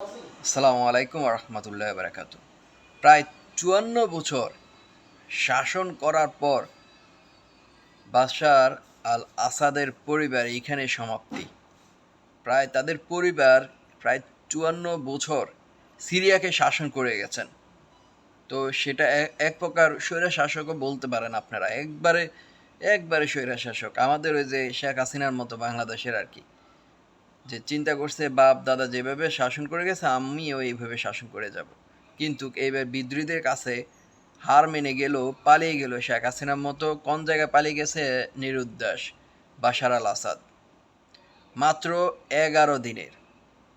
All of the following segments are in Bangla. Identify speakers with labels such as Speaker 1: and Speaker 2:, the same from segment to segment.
Speaker 1: আসসালামু আলাইকুম রহমতুল্লাহ বারাকাতু প্রায় চুয়ান্ন বছর শাসন করার পর বাশার আল আসাদের পরিবার এখানে সমাপ্তি। প্রায় তাদের পরিবার প্রায় চুয়ান্ন বছর সিরিয়াকে শাসন করে গেছেন। তো সেটা এক- এক প্রকার স্বৈরা শাসকও বলতে পারেন আপনারা। একবারে একবারে স্বৈরা শাসক আমাদের ওই যে শেখ হাসিনার মতো বাংলাদেশের আর কি। যে চিন্তা করছে বাপ দাদা যেভাবে শাসন করে গেছে, আমিও এইভাবে শাসন করে যাব। কিন্তু এইবার বিদ্রোহীদের কাছে হার মেনে গেল, পালিয়ে গেল শেখ হাসিনার মতো, কোন জায়গায় পালিয়ে গেছে নিরুদ্দাস বাশার আল আসাদ। মাত্র এগারো দিনের,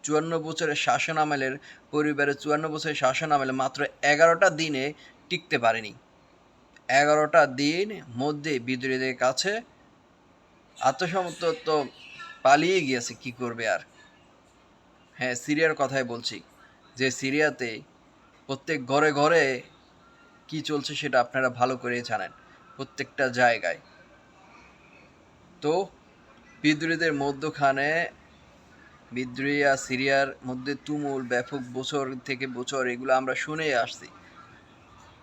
Speaker 1: চুয়ান্ন বছরের শাসন আমলের, পরিবারের চুয়ান্ন বছরের শাসন আমলে মাত্র এগারোটা দিনে টিকতে পারেনি। এগারোটা দিন মধ্যে বিদ্রোহীদের কাছে আত্মসমর্থ পালিয়ে গিয়েছে, কি করবে আর? হ্যাঁ সিরিয়ার কথাই বলছি যে সিরিয়াতে প্রত্যেক ঘরে ঘরে কি চলছে সেটা আপনারা ভালো করে জানেন প্রত্যেকটা জায়গায়। তো বিদ্রোহীদের মধ্যখানে বিদ্রোহী আর সিরিয়ার মধ্যে তুমুল, ব্যাপক বছর থেকে বছর এগুলো আমরা শুনে আসছি।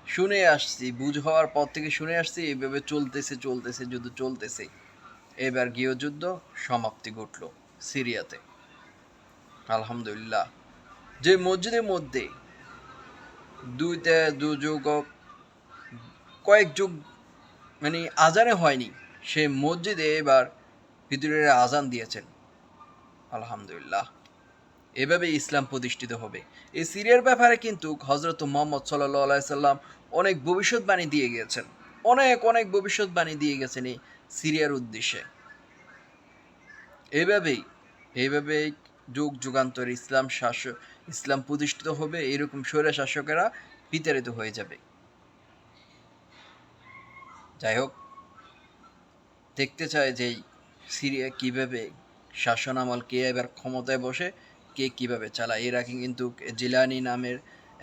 Speaker 1: শুনে আসছি, বুঝ হওয়ার পর থেকে শুনে আসছি এইভাবে চলতেছে চলতেছে যুদ্ধ চলতেছে। এবার গৃহযুদ্ধ সমাপ্তি ঘটল সিরিয়াতে। আলহামদুলিল্লাহ। যে মসজিদের মধ্যে দুইতে দু যুগ কয়েক যুগ মানে আজানে হয়নি সে মসজিদে এবার ভিতরের আজান দিয়েছেন। আলহামদুলিল্লাহ। এভাবে ইসলাম প্রতিষ্ঠিত হবে। এই সিরিয়ার ব্যাপারে কিন্তু হজরত মোহাম্মদ সাল্লাহ সাল্লাম অনেক ভবিষ্যৎবাণী দিয়ে গেছেন। অনেক অনেক ভবিষ্যৎবাণী দিয়ে গেছেন এই সিরিয়ার উদ্দেশ্যে। এভাবেই এইভাবেই যুগ যুগান্তর ইসলাম শাসক ইসলাম প্রতিষ্ঠিত হবে, এরকম স্বৈরা শাসকেরা বিতাড়িত হয়ে যাবে। যাই হোক, দেখতে চায় যে সিরিয়া কীভাবে শাসন আমল কে এবার ক্ষমতায় বসে, কে কীভাবে চালায়। এর কিন্তু জিলানি নামের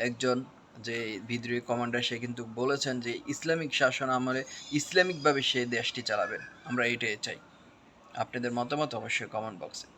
Speaker 1: একজন যে বিদ্রোহী কমান্ডার, সে কিন্তু বলেছেন যে ইসলামিক শাসন আমলে ইসলামিকভাবে সে দেশটি চালাবেন। আমরা এটাই চাই। আপনাদের মতামত অবশ্যই কমেন্ট বক্সে